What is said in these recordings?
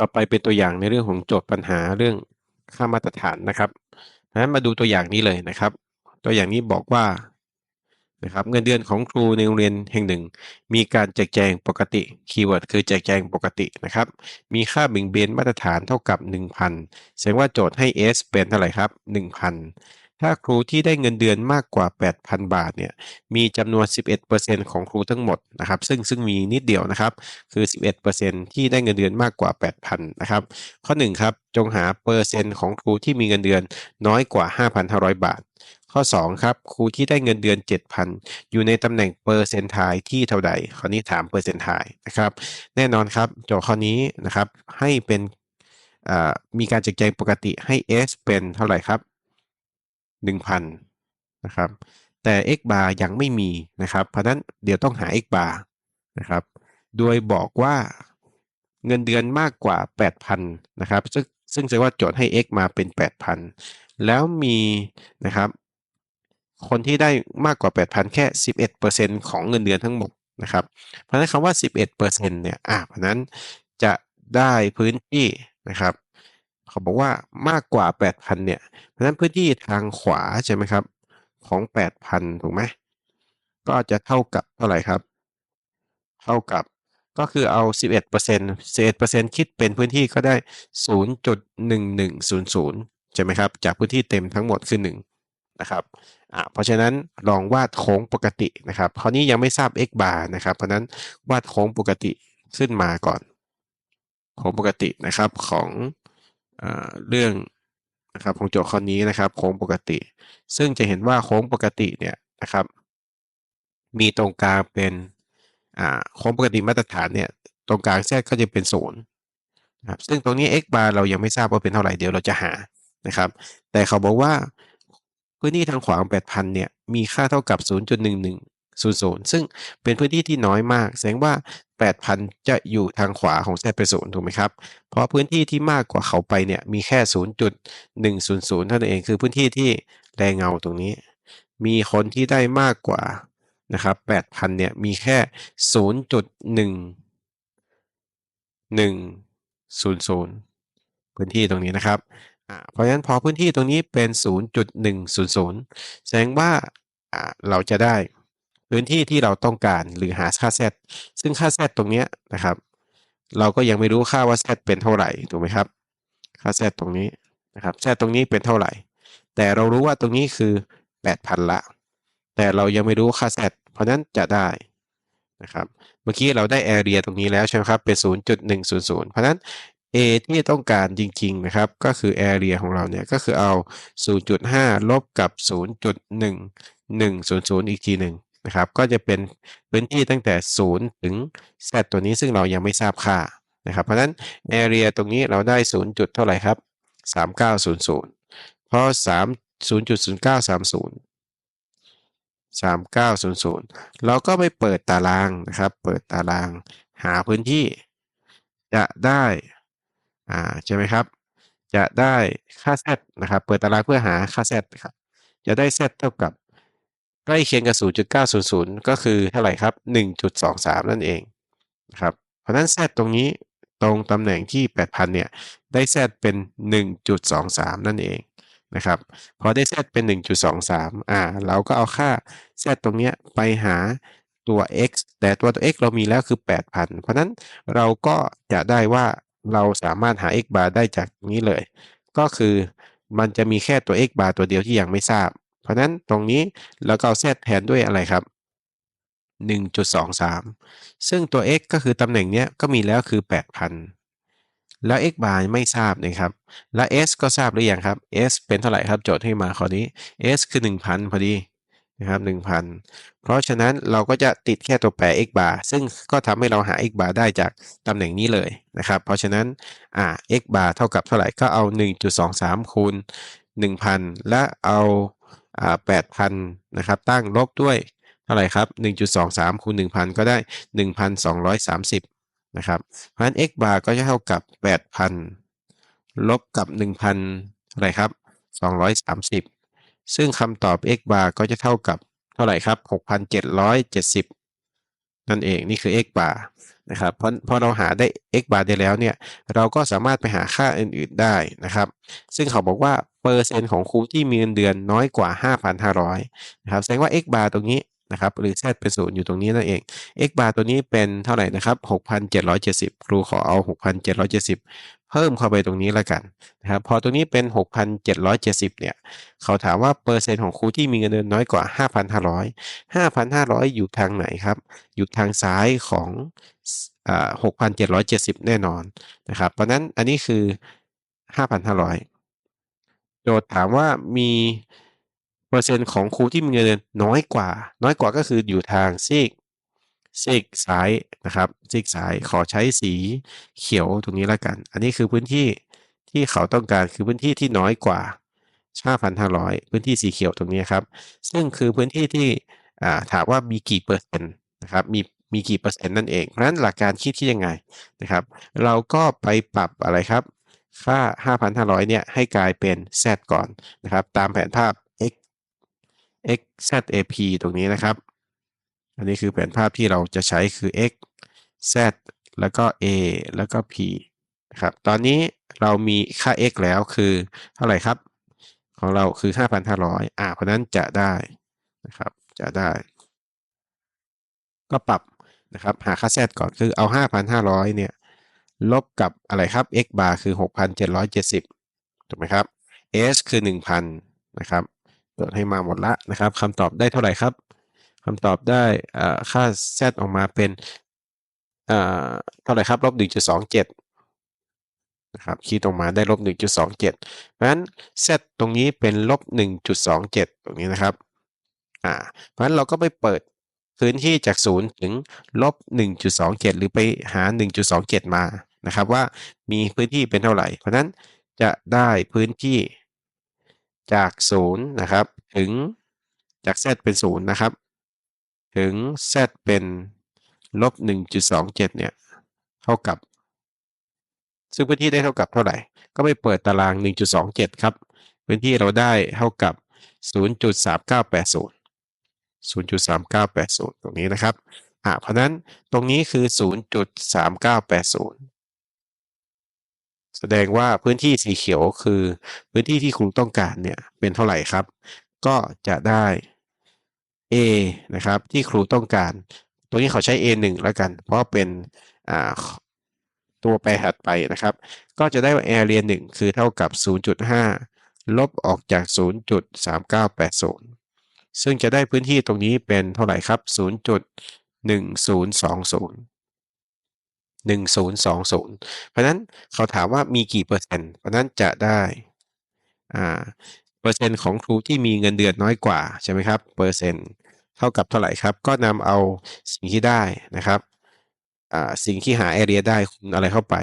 ต่อไปเป็นตัวอย่างในเรื่องของโจทย์ปัญหาเรื่องค่ามาตรฐานนะครับนั้นมาดูตัวอย่างนี้เลยนะครับ ตัวอย่างนี้บอกว่านะครับเงินเดือนของครูในโรงเรียนแห่งหนึ่ง มีการแจกแจงปกติคีย์เวิร์ดคือแจกแจงปกตินะครับ มีค่าเบ่งเบนมาตรฐานเท่ากับ 1,000 แสดงว่าโจทย์ให้ S เป็นเท่าไหร่ครับ 1,000 ถ้าครูที่ได้เงินเดือนมากกว่า 8,000 บาทเนี่ยมีจำนวน 11%ของครูทั้งหมดนะครับซึ่งซึ่งมีนิดเดียวนะครับคือ 11%ที่ได้เงินเดือนมากกว่า 8,000นะครับข้อ1ครับจงหาเปอร์เซ็นต์ของครูที่มีเงินเดือนน้อยกว่า 5,500 บาท ข้อ2ครับครูที่ได้เงินเดือน 7,000 อยู่ในตำแหน่งเปอร์เซนต์ไทที่เท่าใดข้อนี้ถามเปอร์เซนต์ไทนะครับแน่นอนครับโจทย์ข้อนี้นะครับให้เป็นมีการแจกแจงปกติให้ S เป็นเท่าไหร่ครับ 1,000นะครับแต่ x bar ยังไม่มีนะครับ เพราะนั้นเดี๋ยวต้องหา x bar นะครับ โดยบอกว่าเงินเดือนมากกว่า 8,000นะครับซึ่งซึ่งแสดงว่าโจทย์ให้ x มาเป็น 8,000 แล้วมีนะครับ คนที่ได้มากกว่า 8,000 แค่ 11%ของเงินเดือนทั้งหมดนะครับ เพราะนั้นคำว่า 11%เนี่ยอ่าเพราะนั้นจะได้พื้นที่นะครับ เขาบอกว่ามากกว่า 8,000 เนี่ย เพราะฉะนั้นพื้นที่ทางขวาใช่ไหมครับ ของ 8,000 ถูกไหม ก็จะเท่ากับเท่าไหร่ครับ เท่ากับก็คือเอา 11% 11%คิดเป็นพื้นที่ก็ได้ 0.1100 ใช่ไหมครับ จากพื้นที่เต็มทั้งหมดคือ 1 นะครับ อ่าเพราะฉะนั้นลองวาดโค้งปกตินะครับ คราวนี้ยังไม่ทราบ x bar นะครับ เพราะนั้นวาดโค้งปกติขึ้นมาก่อน โค้งปกตินะครับของ เรื่องนะครับของโจทย์ข้อนี้นะครับโค้งปกติ ซึ่งจะเห็นว่าโค้งปกติเนี่ยนะครับ มีตรงกลางเป็นโค้งปกติมาตรฐานเนี่ยตรงกลางแทรกก็จะเป็นศูนย์นะครับซึ่งตรงนี้ x bar เรายังไม่ทราบว่าเป็นเท่าไหร่เดี๋ยวเราจะหานะครับ แต่เขาบอกว่าพื้นที่ทางขวาง 8,000 เนี่ย มีค่าเท่ากับ 0.1100 ซึ่งเป็นพื้นที่ที่น้อยมาก แสดงว่า 8,000 จะอยู่ทางขวาของแซดเป็นศูนย์ถูกไหมครับ เพราะพื้นที่ที่มากกว่าเขาไปเนี่ยมีแค่ 0.100เท่านั้นเองคือพื้นที่ที่แรงเงาตรงนี้ มีคนที่ได้มากกว่านะครับ8,000เนี่ยมีแค่ 0.1100 พื้นที่ตรงนี้นะครับเพราะฉะนั้นพอพื้นที่ตรงนี้เป็น 0.100 แสดงว่าเราจะได้ พื้นที่ที่เราต้องการหรือหาค่า z ซึ่งค่า z ตรงนี้นะครับ เราก็ยังไม่รู้ค่าว่า z เป็นเท่าไหร่ถูกไหมครับ ค่า z ตรงนี้นะครับ z ตรงนี้เป็นเท่าไหร่ แต่เรารู้ว่าตรงนี้คือ 8,000 ละ แต่เรายังไม่รู้ค่า z เพราะนั้นจะได้นะครับ เมื่อกี้เราได้ area ตรงนี้แล้วใช่ไหมครับเป็น 0.100 เพราะนั้น a ที่ต้องการจริงๆนะครับ ก็คือ area ของเราเนี่ย ก็คือเอา 0.5 ลบกับ 0.1100 อีกทีหนึ่ง นะครับ ก็จะเป็นพื้นที่ตั้งแต่ 0 ถึง z ตัวนี้ซึ่งเรายังไม่ทราบค่านะครับ เพราะฉะนั้น area ตรงนี้เราได้ 0 จุดเท่าไหร่ครับ 3900 เพราะ 3 0.0930 3900 เราก็ไปเปิดตารางนะครับ เปิดตารางหาพื้นที่ จะได้อ่าใช่ไหมครับ จะได้ค่า z นะครับ เปิดตารางเพื่อหาค่า z ครับ จะได้ z เท่ากับ ล้เคียงกับ 0.900 ก็คือเท่าไหร่ครับ 1.23 นั่นเองนะครับ เพราะนั้น z ตรงนี้ตรงตำแหน่งที่ 8,000 เนี่ย ได้ z เป็น 1.23 นั่นเองนะครับ พอได้ z เป็น 1.23 อ่า เราก็เอาค่า z ตรงนี้ไปหาตัว x แต่ตัวตัว x เรามีแล้วคือ 8,000 เพราะนั้นเราก็จะได้ว่าเราสามารถหา x bar ได้จากนี้เลย ก็คือมันจะมีแค่ตัว x bar ตัวเดียวที่ยังไม่ทราบ เพราะนั้นตรงนี้เราก็เอา z แทนด้วยอะไรครับ 1.23 ซึ่งตัว x ก็คือตำแหน่งนี้ก็มีแล้วคือ 8,000 แล้ว x bar ไม่ทราบนะครับ และ s ก็ทราบหรือยังครับ s เป็นเท่าไหร่ครับโจทย์ให้มาข้อนี้ s คือ 1,000 พอดีนะครับ1,000 เพราะฉะนั้นเราก็จะติดแค่ตัวแปร x bar ซึ่งก็ทำให้เราหา x bar ได้จากตำแหน่งนี้เลยนะครับ เพราะฉะนั้นอ่า x bar เท่ากับเท่าไหร่ก็เอา 1.23 คูณ 1,000 และเอา 8,000นะครับ ตั้งลบด้วยเท่าไหร่ครับ 1.23 คูณ 1,000 ก็ได้ 1,230 นะครับเพราะฉะนั้น x bar ก็จะเท่ากับ 8,000 ลบกับ 1,000เท่าไหร่ครับ 230 ซึ่งคำตอบ x bar ก็จะเท่ากับเท่าไหร่ครับ 6,770 นั่นเองนี่คือ x bar นะครับพอพอเราหาได้ x bar ได้แล้วเนี่ยเราก็สามารถไปหาค่าอื่นๆได้นะครับ ซึ่งเขาบอกว่าเปอร์เซ็นต์ของครูที่มีเงินเดือนน้อยกว่า 5,500นะครับแสดงว่า x bar ตรงนี้ นะครับหรือ z เป็นศูนย์อยู่ตรงนี้นั่นเอง x bar ตัวนี้เป็นเท่าไหร่นะครับ6,770 ครูขอเอา 6,770 เพิ่มเข้าไปตรงนี้แล้วกันนะครับพอตรงนี้เป็น 6,770 เนี่ย เขาถามว่าเปอร์เซ็นต์ของครูที่มีเงินเดือนน้อยกว่า 5,500 5,500 อยู่ทางไหนครับ อยู่ทางซ้ายของอ6,770 แน่นอนนะครับเพราะนั้นอันนี้คือ 5,500 โจทย์ถามว่ามี เปอร์เซ็นต์ของครูที่มีเงินเดือนน้อยกว่า น้อยกว่าก็คืออยู่ทางซีกซีกซ้ายนะครับซีกซ้ายขอใช้สีเขียวตรงนี้แล้วกัน อันนี้คือพื้นที่ที่เขาต้องการคือพื้นที่ที่น้อยกว่า5,500 พื้นที่สีเขียวตรงนี้ครับ ซึ่งคือพื้นที่ที่ถามว่ามีกี่เปอร์เซ็นต์นะครับมีมีกี่เปอร์เซ็นต์นั่นเอง เพราะฉะนั้นหลักการคิดที่ยังไงนะครับ เราก็ไปปรับอะไรครับ ค่า 5,500 เนี่ยให้กลายเป็น z ก่อนนะครับ ตามแผนภาพ xzap ตรงนี้นะครับ อันนี้คือแผนภาพที่เราจะใช้คือ x z แล้วก็ a แล้วก็ p นะครับ ตอนนี้เรามีค่า x แล้วคือเท่าไหร่ครับ ของเราคือ 5,500 อ่าเพราะนั้นจะได้นะครับ จะได้ ก็ปรับนะครับ หาค่า z ก่อนคือเอา 5,500 เนี่ย ลบกับอะไรครับ x bar คือ 6,770 ถูกไหมครับ s คือ 1,000 นะครับ ตรวจให้มาหมดละนะครับคำตอบได้เท่าไหร่ครับคำตอบได้อ่าค่า z ออกมาเป็นเท่าไหร่ครับลบ1.27นะครับคีย์ตรงมาได้ลบ1.27 เพราะฉะนั้น z ตรงนี้เป็นลบ1.27 ตรงนี้นะครับอ่าเพราะฉะนั้นเราก็ไปเปิดพื้นที่จาก 0 ถึงลบ1.27 หรือไปหา 1.27 มานะครับว่ามีพื้นที่เป็นเท่าไหร่ เพราะฉะนั้นจะได้พื้นที่ จาก0นะครับถึงจาก z เป็น0นะครับ ถึง z เป็นลบ1.27เนี่ยเท่ากับ ซึ่งพื้นที่ได้เท่ากับเท่าไหร่ ก็ไปเปิดตาราง 1.27 ครับ พื้นที่เราได้เท่ากับ 0.3980 0.3980 ตรงนี้นะครับอ่าเพราะนั้นตรงนี้คือ 0.3980 แสดงว่าพื้นที่สีเขียวคือพื้นที่ที่ครูต้องการเนี่ยเป็นเท่าไหร่ครับ ก็จะได้ A นะครับที่ครูต้องการ ตัวนี้เขาใช้ A1 แล้วกัน เพราะเป็นตัวแปรถัดไปนะครับ ก็จะได้ว่า area 1 คือเท่ากับ 0.5 ลบออกจาก 0.3980 ซึ่งจะได้พื้นที่ตรงนี้เป็นเท่าไหร่ครับ 0.1020 1020 เพราะนั้นเขาถามว่ามีกี่เปอร์เซ็นต์ เพราะนั้นจะได้อ่าเปอร์เซ็นต์ของครูที่มีเงินเดือนน้อยกว่าใช่ไหมครับ เปอร์เซ็นต์เท่ากับเท่าไหร่ครับ ก็นำเอาสิ่งที่ได้นะครับอ่าสิ่งที่หา area ได้คูณอะไรเข้าไป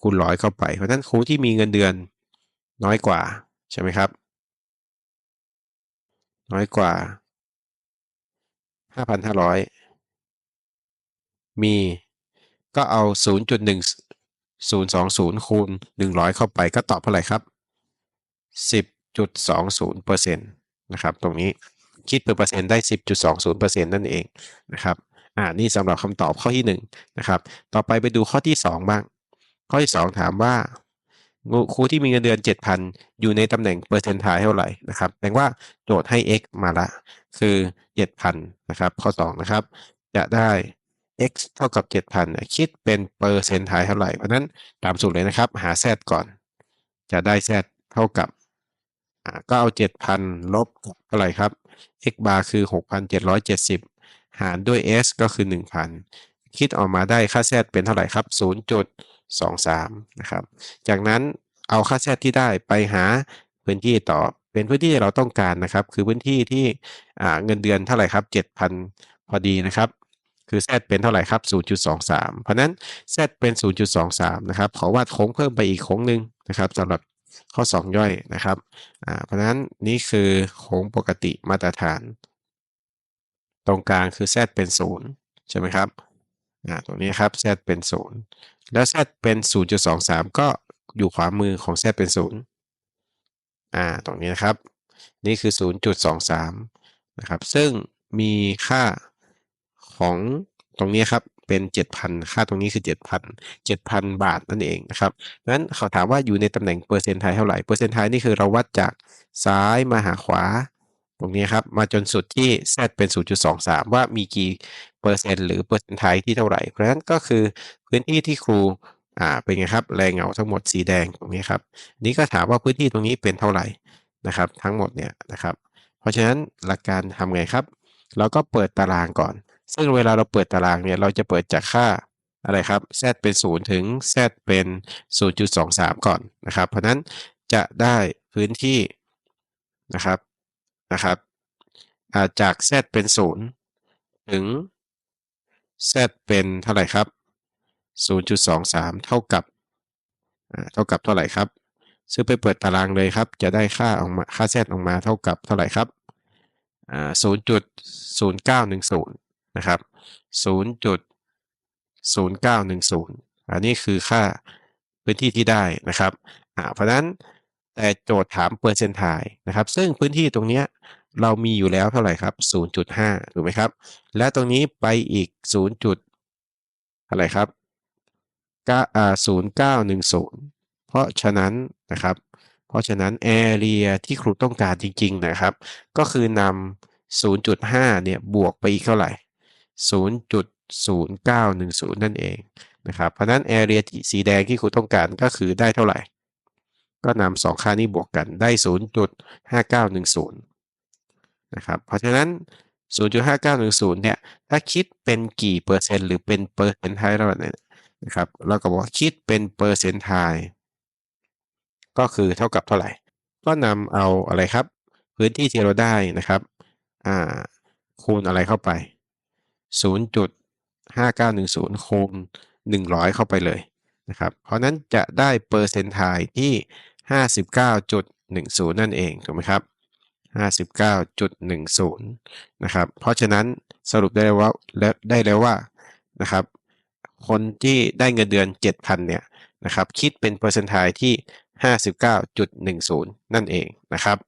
คูณร้อยเข้าไป เพราะฉะนั้นครูที่มีเงินเดือนน้อยกว่าใช่ไหมครับ น้อยกว่า 5,500 มี ก็เอา 0.1020 คูณ 100 เข้าไปก็ตอบเท่าไหร่ครับ 10.20เปอร์เซ็นะครับ ตรงนี้คิดเป็นเปอร์เซ็นต์ได้ 10.20เปอร์เซ็นต์นั่นเองนะครับ อ่า นี่สำหรับคำตอบข้อที่1นะครับ ต่อไปไปดูข้อที่ 2 บ้าง ข้อที่ 2 ถามว่าครูที่มีเงินเดือน 7,000 อยู่ในตำแหน่งเปอร์เซ็นต์ทายเท่าไหร่นะครับแปลว่าโจทย์ให้ x มาละ คือ 7,000 นะครับ ข้อ 2 นะครับ จะได้ x เท่ากับ 7,000เนี่ยคิดเป็นเปอร์เซ็นต์ทายเท่าไหร่ เพราะนั้นตามสูตรเลยนะครับ หา z ก่อน จะได้ z เท่ากับก็เอา 7,000 ลบกับเท่าไหร่ครับ x bar คือ 6,770 หารด้วย s ก็คือ 1,000 คิดออกมาได้ค่า z เป็นเท่าไหร่ครับ 0.23 นะครับ จากนั้นเอาค่า z ที่ได้ไปหาพื้นที่ต่อ เป็นพื้นที่เราต้องการนะครับ คือพื้นที่ที่เงินเดือนเท่าไหร่ครับ 7,000 พอดีนะครับ คือ z เป็นเท่าไหร่ครับ 0.23 เพราะนั้น z เป็น 0.23 นะครับ ขอวาดโค้งเพิ่มไปอีกโค้งหนึ่งนะครับสำหรับข้อ 2 ย่อยนะครับ เพราะนั้นนี่คือโค้งปกติมาตรฐาน ตรงกลางคือ z เป็น 0 ใช่ไหมครับตรงนี้ครับ z เป็น 0 แล้ว z เป็น 0.23 ก็อยู่ขวามือของ z เป็น 0 อ่า ตรงนี้นะครับ นี่คือ 0.23 นะครับ ซึ่งมีค่า ของตรงนี้ครับเป็น 7,000 ค่าตรงนี้คือ 7,000 7,000 บาทนั่นเองนะครับนั้นเขาถามว่าอยู่ในตำแหน่งเปอร์เซ็นต์ไทยเท่าไหร่ เปอร์เซ็นต์ไทยนี่คือเราวัดจากซ้ายมาหาขวา ตรงนี้ครับ มาจนสุดที่ z เป็น 0.23 ว่ามีกี่เปอร์เซ็นต์หรือเปอร์เซ็นต์ไทยที่เท่าไหร่ เพราะฉะนั้นก็คือพื้นที่ที่ครูอ่าเป็นไงครับแรงเงาทั้งหมดสีแดงตรงนี้ครับนี้ก็ถามว่าพื้นที่ตรงนี้เป็นเท่าไหร่นะครับทั้งหมดเนี่ยนะครับ เพราะฉะนั้นหลักการทำไงครับ เราก็เปิดตารางก่อน ซึ่งเวลาเราเปิดตารางเนี่ยเราจะเปิดจากค่าอะไรครับ z เป็น 0 ถึง z เป็น 0.23 ก่อนนะครับ เพราะนั้นจะได้พื้นที่นะครับนะครับาจาก z เป็น 0 ถึง z เป็นเท่าไหร่ครับ 0.23 เท่ากับเท่ากับเท่าไหร่ครับ ซึ่งไปเปิดตารางเลยครับ จะได้ค่าออกมาค่า z ออกมาเท่ากับเท่าไหร่ครับอ่า0.0910 นะครับ0.0910 อันนี้คือค่าพื้นที่ที่ได้นะครับอ่าเพราะนั้นแต่โจทย์ถามเปอร์เซนต์ไทยนะครับ ซึ่งพื้นที่ตรงเนี้ยเรามีอยู่แล้วเท่าไหร่ครับ 0.5 ถูกไหมครับ และตรงนี้ไปอีก 0. จุดอะไรครับก้าอ่า0910 เพราะฉะนั้นนะครับ เพราะฉะนั้น area ที่ครูต้องการจริง ๆ นะครับ ก็คือนำ0.5 เนี่ย บวกไปอีกเท่าไหร่ 0.0910 นั่นเองนะครับเพราะนั้น area สีแดงที่ครูต้องการก็คือได้เท่าไหร่ ก็นำสองค่านี้บวกกันได้ 0.5910 นะครับเพราะฉะนั้น 0.5910 เนี่ย ถ้าคิดเป็นกี่เปอร์เซ็นต์หรือเป็นเปอร์เซ็นต์ไทยเราเนี่ยนะครับเราก็บอกว่าคิดเป็นเปอร์เซ็นต์ไทยก็คือเท่ากับเท่าไหร่ ก็นำเอาอะไรครับ พื้นที่ที่เราได้นะครับอ่าคูณอะไรเข้าไป 0.5910 คูณ 100 เข้าไปเลยนะครับ เพราะนั้นจะได้เปอร์เซ็นต์ไทยที่ 59.10 นั่นเองถูกไหมครับ 59.10 นะครับ เพราะฉะนั้นสรุปได้แล้วว่าและได้แล้วว่านะครับ คนที่ได้เงินเดือน 7,000 เนี่ยนะครับ คิดเป็นเปอร์เซ็นต์ไทยที่ 59.10 นั่นเองนะครับ